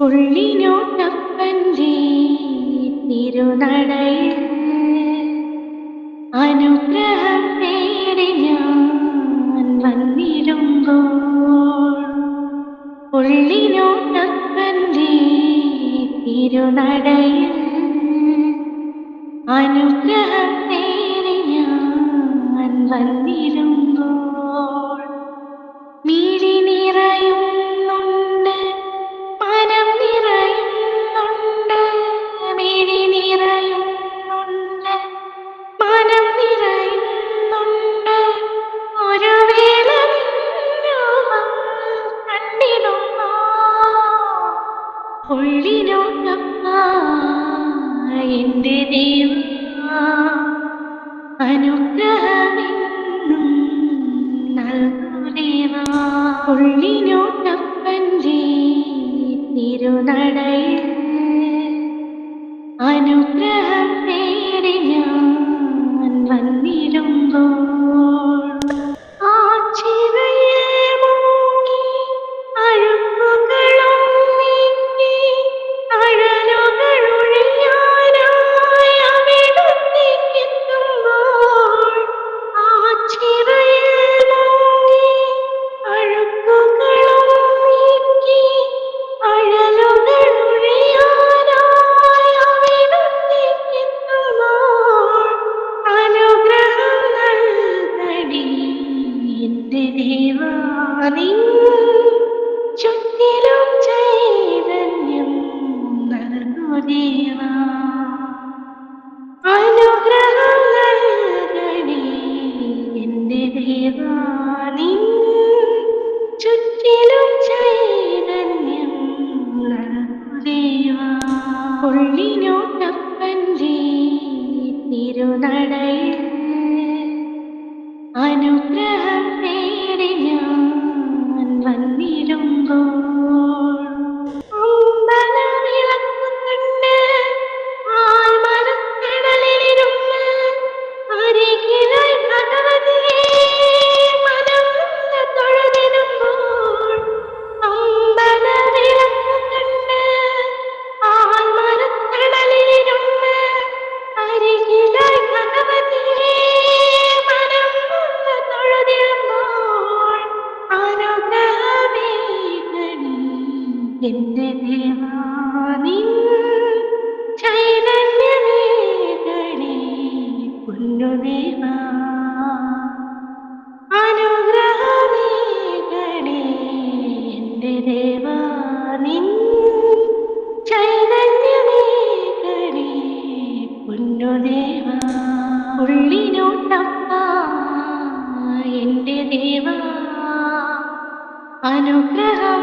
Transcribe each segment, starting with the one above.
പുള്ളിനോട്ടപ്പന്റെ തിരുനടയിൽ അനുഗ്രഹം നേടി ഞാൻ വന്നിരുമ്പോൾ പുള്ളിനോട്ടപ്പന്റെ തിരുനടയിൽ അനുഗ്രഹം നേടി ഞാൻ വന്നിടുമ്പോൾ എന്റെ ദൈവ അനുഗ്രഹമെന്നും നൽകുദേവാ ഉള്ളിനോട്ടപ്പന്റെ തിരുനടയിൽ അനുഗ്രഹം നേരെ ഞാൻ വന്നിടുമ്പോൾ ദേവാനി ചുറ്റിലും ചൈതന്യം നൽകു ദേവാ അനുഗ്രഹം നൽകണേ എന്റെ ദേവാനി ചുറ്റിലും ചൈതന്യം നൽകു ദേവാ പുള്ളിനോട്ടപ്പന്റെ തിരുനടയിൽ. അനുഗ്രഹം Oh. എന്റെ ദേവാനി ചൈതന്യമേകണേ പുല്ലുദേവാ അനുഗ്രഹമേകണേ എന്റെ ദേവാനി ചൈതന്യമേകണേ പുല്ലുദേവാ ഉള്ളിനോട്ടപ്പ എന്റെ ദേവാ അനുഗ്രഹം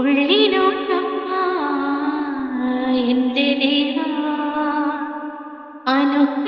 ഉള്ളിലോട്ടമ്മ എന്റെ ദേഹ. അനു